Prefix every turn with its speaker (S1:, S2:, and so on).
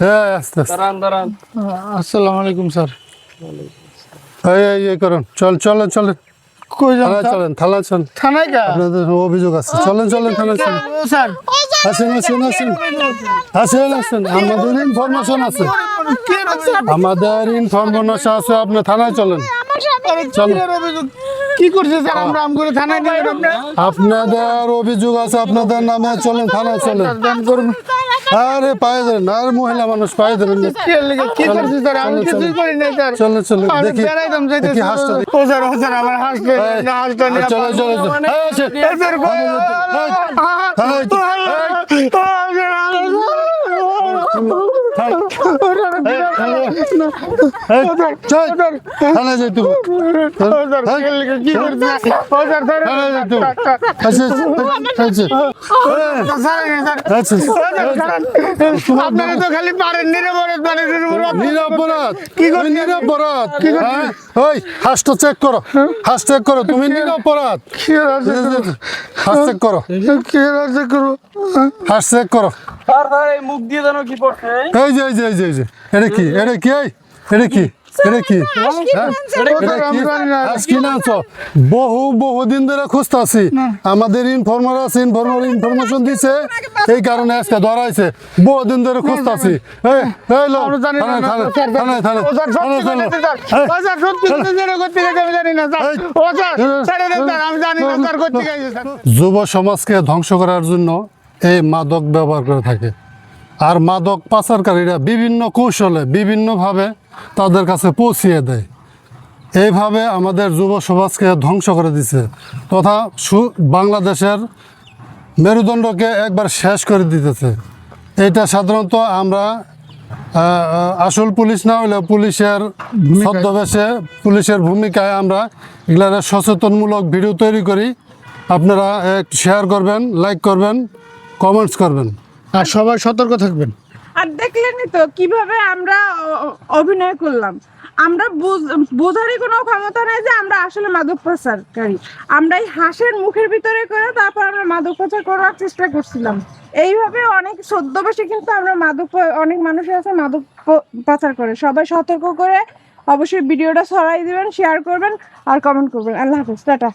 S1: হ্যাঁ আস্তে আস্তে।
S2: দাঁড়ান দাঁড়ান।
S3: আসসালামু আলাইকুম স্যার।
S1: এই এই এই করুন। চল চলেন চলেন
S3: কই যান
S1: চলেন থানায় চলেন।
S3: থানায় কা?
S1: আপনাদের অভিযোগ আছে। চলেন চলেন থানায় চলেন।
S3: স্যার।
S1: আসেন আসেন আসেন। আসেন আসেন। আমাদের ইনফরমেশন আছে।
S3: কে
S1: আমাদের ইনফরমেশন আছে আপনি থানায় চলেন।
S3: কি অভিযোগ? করছে স্যার? আমরা আম করে থানায়
S1: আপনাদের অভিযোগ আছে আপনাদের নামে চলেন থানায় চলেন।
S3: করুন।
S1: আরে পায়ে ধরেন আর মহিলা মানুষ পায়ে ধরেন।
S3: কি লেগে কি করছে স্যার আমি কিছুই। করি না স্যার
S1: চলো
S3: চলো
S1: দেখি
S3: বেড়াইতাম
S1: যাইতে কি দেখি।
S3: ও স্যার ও স্যার আমার হাঁসটা না হাঁসটা না
S1: চলো চলো চলো
S3: কি আপনারা তো খালি পারেন
S1: নিরপরাধ হ্যাঁ? ওই হাঁসটা চেক করো। হাঁস চেক করো। তুমি নিরপরাধ। চেক করো। হাঁস চেক করো।
S2: স্যার মুখ দিয়ে জানো কি পড়ছে
S1: এই যে এই যে এই যে এই যে। এটা কি? এটা কি? এই? এটা কি? এটা কি? হ্যাঁ? বহু বহু দিন ধরে খুঁজতেছি। আমাদের ইনফরমার আছে ইনফরমার ইনফরমেশন দিছে। এই কারণে আজকে ধরাইছে। বহু দিন ধরে খুঁজতেছি। যুব সমাজকে ধ্বংস করার জন্য এই মাদক ব্যবহার করে থাকে। আর মাদক পাচারকারীরা বিভিন্ন কৌশলে বিভিন্নভাবে তাদের কাছে পৌঁছিয়ে দেয়। এইভাবে আমাদের যুব সমাজকে ধ্বংস করে দিছে তথা সু- বাংলাদেশের মেরুদণ্ডকে একবার শেষ করে দিতেছে। এটা সাধারণত আমরা আসল পুলিশ না হলে পুলিশের ছদ্মবেশে পুলিশের ভূমিকায় আমরা এগুলার সচেতনমূলক ভিডিও তৈরি করি। আপনারা শেয়ার করবেন লাইক করবেন কমেন্টস করবেন।
S3: আর সবাই সতর্ক থাকবেন।
S4: আর দেখলেনই তো কীভাবে আমরা অভিনয় করলাম। আমরা বুঝ- বোঝারই কোনো ক্ষমতা নেই যে আমরা আসলে মাদক পাচারকারী। আমরা এই হাঁসের মুখের ভিতরে করে তারপর আমরা মাদক পাচার করার চেষ্টা করছিলাম। এইভাবে অনেক সদ্যবেশে কিন্তু আমরা মাদক অনেক মানুষ আছে মাদক পাচার করে। সবাই সতর্ক করে অবশ্যই ভিডিওটা ছড়াই দিবেন শেয়ার করবেন আর কমেন্ট করবেন। আল্লাহ হাফেজ, টাটা।